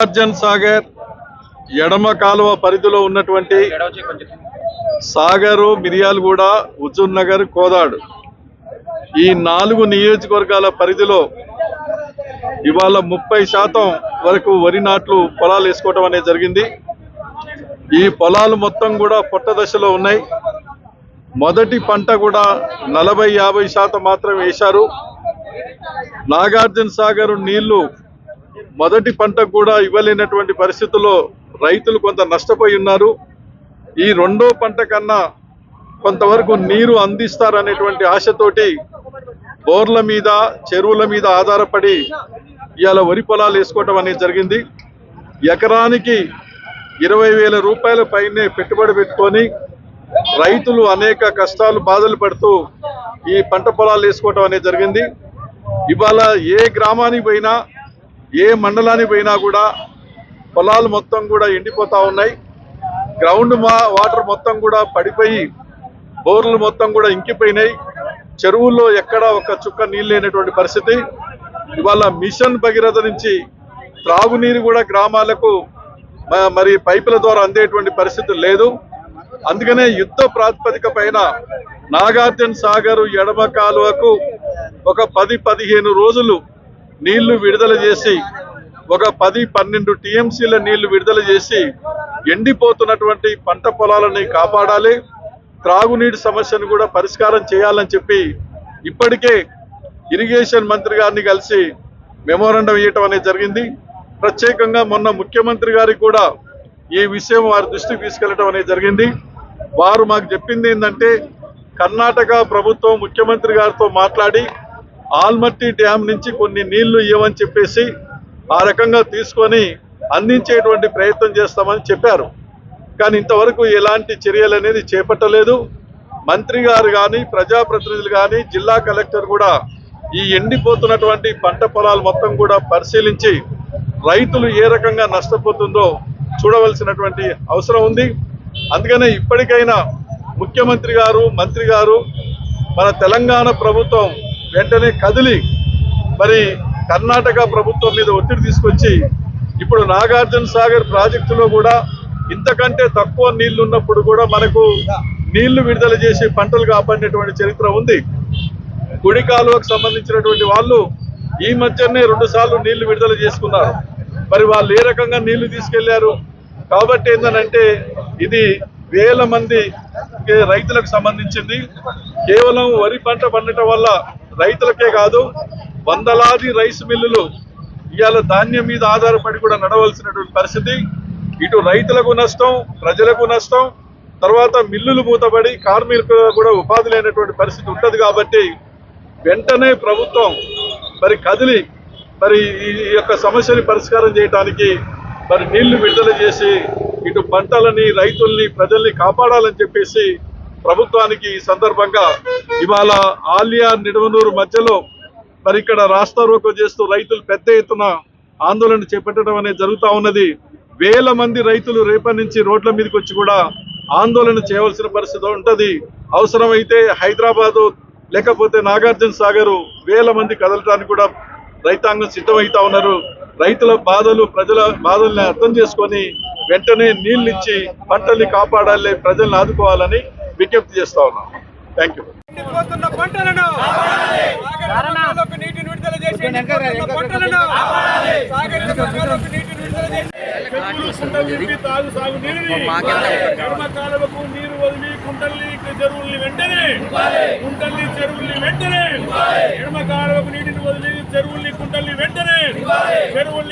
నాగార్జున సాగర్ ఎడమ కాలువ పరిధిలో ఉన్నటువంటి సాగరు మిరియాలగూడ హుజూర్ నగర్ కోదాడు. ఈ నాలుగు నియోజకవర్గాల పరిధిలో ఇవాళ ముప్పై శాతం వరకు వరి నాట్లు పొలాలు వేసుకోవడం అనేది జరిగింది. ఈ పొలాలు మొత్తం కూడా పొట్ట దశలో ఉన్నాయి. మొదటి పంట కూడా నలభై యాభై శాతం మాత్రం వేశారు. నాగార్జున సాగర్ నీళ్ళు మొదటి పంట కూడా ఇవ్వలేనటువంటి పరిస్థితుల్లో రైతులు కొంత నష్టపోయి ఉన్నారు. ఈ రెండో పంట కన్నా కొంతవరకు నీరు అందిస్తారనేటువంటి ఆశతోటి బోర్ల మీద చెరువుల మీద ఆధారపడి ఇవాళ వరి పొలాలు వేసుకోవటం అనేది జరిగింది. ఎకరానికి ఇరవై వేల రూపాయల పైనే పెట్టుబడి పెట్టుకొని రైతులు అనేక కష్టాలు బాధలు పడుతూ ఈ పంట పొలాలు వేసుకోవటం అనేది జరిగింది. ఇవాళ ఏ గ్రామానికి పోయినా ఏ మండలానికి పోయినా కూడా పొలాలు మొత్తం కూడా ఎండిపోతూ ఉన్నాయి. గ్రౌండ్ మా వాటర్ మొత్తం కూడా పడిపోయి బోర్లు మొత్తం కూడా ఇంకిపోయినాయి. చెరువుల్లో ఎక్కడ ఒక చుక్క నీళ్ళు లేనటువంటి పరిస్థితి. ఇవాళ మిషన్ భగీరథ నుంచి త్రాగునీరు కూడా గ్రామాలకు మ- మరి పైపుల ద్వారా అందేటువంటి పరిస్థితి లేదు. అందుకనే యుద్ధ ప్రాతిపదిక పైన నాగార్జున సాగర్ ఎడమ కాలువకు ఒక పది పదిహేను రోజులు నీళ్ళు విడుదల చేసి ఒక పది పన్నెండు టీఎంసీల నీళ్ళు విడుదల చేసి ఎండిపోతున్నటువంటి పంట పొలాలని కాపాడాలి. త్రాగునీటి సమస్యను కూడా పరిష్కారం చేయాలని చెప్పి ఇప్పటికే ఇరిగేషన్ మంత్రి గారిని కలిసి మెమోరండం ఇవ్వటం అనేది జరిగింది. ప్రత్యేకంగా మొన్న ముఖ్యమంత్రి గారికి కూడా ఈ విషయం వారి దృష్టికి తీసుకెళ్ళడం అనేది జరిగింది. వారు మాకు చెప్పింది ఏంటంటే కర్ణాటక ప్రభుత్వం ముఖ్యమంత్రి గారితో మాట్లాడి ఆల్మట్టి డ్యామ్ నుంచి కొన్ని నీళ్ళు ఇవ్వమని చెప్పేసి ఆ రకంగా తీసుకొని అందించేటువంటి ప్రయత్నం చేస్తామని చెప్పారు. కానీ ఇంతవరకు ఎలాంటి చర్యలు అనేది చేపట్టలేదు. మంత్రి గారు కానీ ప్రజాప్రతినిధులు కానీ జిల్లా కలెక్టర్ కూడా ఈ ఎండిపోతున్నటువంటి పంట పొలాలు మొత్తం కూడా పరిశీలించి రైతులు ఏ రకంగా నష్టపోతుందో చూడవలసినటువంటి అవసరం ఉంది. అందుకనే ఇప్పటికైనా ముఖ్యమంత్రి గారు మంత్రి గారు మన తెలంగాణ ప్రభుత్వం వెంటనే కదిలి మరి కర్ణాటక ప్రభుత్వం మీద ఒత్తిడి తీసుకొచ్చి ఇప్పుడు నాగార్జున సాగర్ ప్రాజెక్టులో కూడా ఇంతకంటే తక్కువ నీళ్ళు ఉన్నప్పుడు కూడా మనకు నీళ్ళు విడుదల చేసి పంటలు కాపాడినటువంటి చరిత్ర ఉంది. గుడి కాలువకు సంబంధించినటువంటి వాళ్ళు ఈ మధ్యనే రెండు సార్లు నీళ్ళు విడుదల చేసుకున్నారు. మరి వాళ్ళు ఏ రకంగా నీళ్ళు తీసుకెళ్ళారు? కాబట్టి ఏంటంటే ఇది వేల మంది రైతులకు సంబంధించింది. కేవలం వరి పంట పండటం వల్ల రైతులకే కాదు వందలాది రైస్ మిల్లులు ఇవాళ ధాన్యం మీద ఆధారపడి కూడా నడవలసినటువంటి పరిస్థితి. ఇటు రైతులకు నష్టం ప్రజలకు నష్టం తర్వాత మిల్లులు మూతబడి కార్మికులకు కూడా ఉపాధి లేనటువంటి పరిస్థితి ఉంటుంది కాబట్టి వెంటనే ప్రభుత్వం మరి కదిలి మరి ఈ ఈ యొక్క సమస్యని పరిష్కారం చేయడానికి మరి నీళ్ళు విడుదల చేసి ఇటు పంటలని రైతుల్ని ప్రజల్ని కాపాడాలని చెప్పేసి ప్రభుత్వానికి ఈ సందర్భంగా ఇవాళ ఆలియా నిడవనూరు మధ్యలో మరి ఇక్కడ రాస్తా రోకో చేస్తూ రైతులు పెద్ద ఎత్తున ఆందోళన చేపట్టడం అనేది జరుగుతూ ఉన్నది. వేల మంది రైతులు రేపటి నుంచి రోడ్ల మీదకి వచ్చి కూడా ఆందోళన చేయవలసిన పరిస్థితి ఉంటుంది. అవసరమైతే హైదరాబాదు లేకపోతే నాగార్జున సాగర్ వేల మంది కదలటానికి కూడా రైతాంగం సిద్ధమవుతా ఉన్నారు. రైతుల బాధలు ప్రజల బాధల్ని అర్థం చేసుకొని వెంటనే నీళ్ళు ఇచ్చి పంటల్ని కాపాడాలి ప్రజల్ని ఆదుకోవాలని విజ్ఞప్తి చేస్తా ఉన్నాం థ్యాంక్ యూ నీటిని విడుదల చేసి పంటలను నీటిని చేసి నీరు వదిలి కుంటల్ని చెరువుల్ని వెంటనే కుంటల్ని చెరువుల్ని వెంటనే ఎడమ కాలువకు నీటిని వదిలి చెరువుల్ని కుంటల్ని వెంటనే చెరువుల్ని